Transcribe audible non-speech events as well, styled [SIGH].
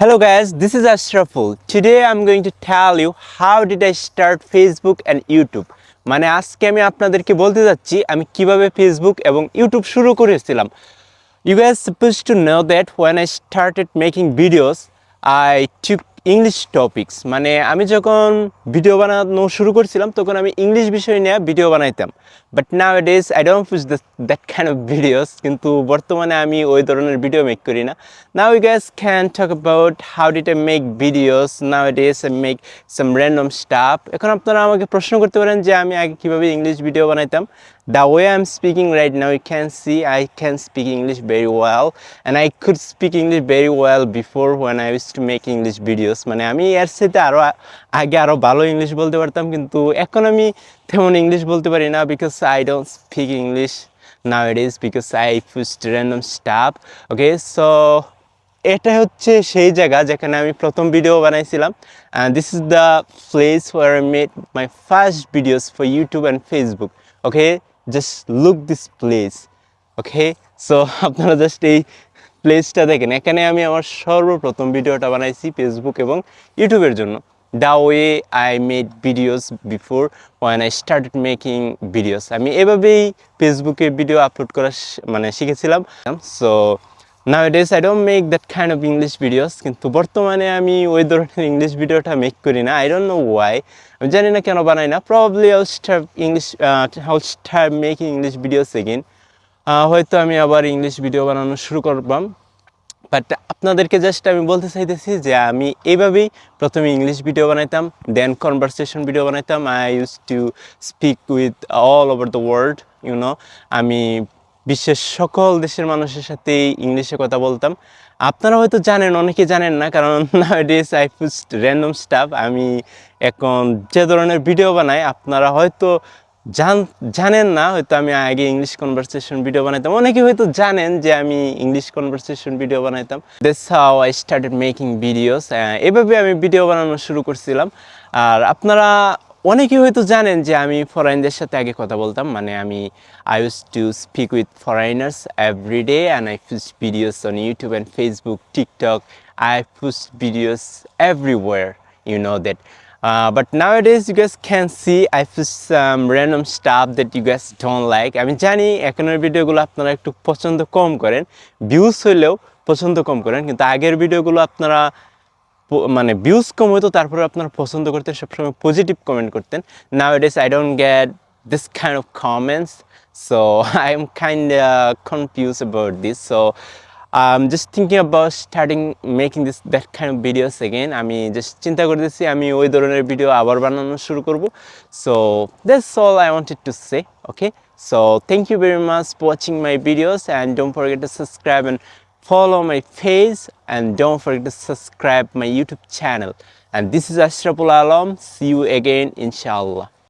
Hello guys, this is Ashraful. Today I'm going to tell you how did I start Facebook and YouTube. মানে আজকে আমি আপনাদেরকে বলতে যাচ্ছি আমি কীভাবে ফেসবুক এবং ইউটিউব শুরু করেছিলাম You guys supposed to know that when I started making videos, I took English topics মানে আমি যখন ভিডিও বানানো শুরু করছিলাম তখন আমি ইংলিশ বিষয় নিয়ে ভিডিও বানাইতাম। But now it is I don't post that kind of videos কিন্তু বর্তমানে আমি ওই ধরনের ভিডিও মেক করি না। Now you guess can talk about how did I make videos now it is I make some random stuff এখন আপনারা আমাকে প্রশ্ন করতে পারেন যে আমি আগে কীভাবে ইংলিশ ভিডিও বানাইতাম। The way I'm speaking right now, you can see I can speak English very well, and I could speak English very well before when I used to English English videos. মানে আমি এর সাথে আরও আগে আরও ভালো English বলতে পারতাম, কিন্তু এখন আমি তেমন ইংলিশ বলতে পারি না because I don't speak English now it is because I post random stuff okay so এটা হচ্ছে সেই জায়গা যেখানে আমি প্রথম ভিডিও বানাইছিলাম this is the place where I made my first videos for YouTube and Facebook okay just look this place okay so আপনারা just এই প্লেসটা দেখেন, এখানে আমি আমার সর্বপ্রথম ভিডিওটা বানাইছি ফেসবুক এবং ইউটিউবের জন্য। The way I made videos before when I started making videos আমি এভাবেই ফেসবুকে ভিডিও আপলোড করা মানে শিখেছিলাম। So nowadays I don't make that kind of English videos কিন্তু বর্তমানে আমি ওই ধরনের ইংলিশ ভিডিওটা মেক করি না। আই ডোন্ট নো ওয়াই আমি জানি না কেন বানাই না। Probably I start English how start making English videos again হয়তো আমি আবার ইংলিশ ভিডিও বানানো শুরু করবাম। বাট আপনাদেরকে জাস্ট আমি বলতে চাইতেছি যে আমি এইভাবেই প্রথমে ইংলিশ ভিডিও বানাইতাম দেন কনভারসেশন ভিডিও বানাইতাম। I use to speak with all over the world you know আমি বিশ্বের সকল দেশের মানুষের সাথেই ইংলিশে কথা বলতাম। আপনারা হয়তো জানেন, অনেকে জানেন না, কারণ nowadays I post random stuff আমি এখন যে ধরনের ভিডিও বানাই, আপনারা হয়তো জান, জানেন না, হয়তো আমি আগে ইংলিশ কনভারসেশন ভিডিও বানাইতাম। অনেকে হয়তো জানেন যে আমি ইংলিশ কনভারসেশন ভিডিও বানাইতাম। This how I started making videos এভাবে আমি ভিডিও বানানো শুরু করছিলাম। আর আপনারা, অনেকে হয়তো জানেন যে আমি ফরেনদের সাথে আগে কথা বলতাম। মানে আমি I use to speak with foreigners every day and I post videos on YouTube and Facebook TikTok I post videos everywhere you know that. But nowadays, you guys can see, I put some random stuff that you guys don't like. আমি জানি এখনের ভিডিওগুলো আপনারা একটু পছন্দ কম করেন views হইলেও পছন্দ কম করেন, কিন্তু আগের ভিডিওগুলো আপনারা মানে ভিউজ কম হতো তারপরে আপনারা পছন্দ করতেন সবসময় পজিটিভ কমেন্ট করতেন। Now it is I don't get this kind of comments, so [LAUGHS] i'm kind of confused about this, so i'm just thinking about starting making this that kind of videos again আমি just চিন্তা করতেছি আমি ওই ধরনের video আবার বানানো শুরু করব so that's all i wanted to say okay so thank you very much for watching my videos and don't forget to subscribe and follow my page and don't forget to subscribe my youtube channel and this is ashraful alam see you again inshallah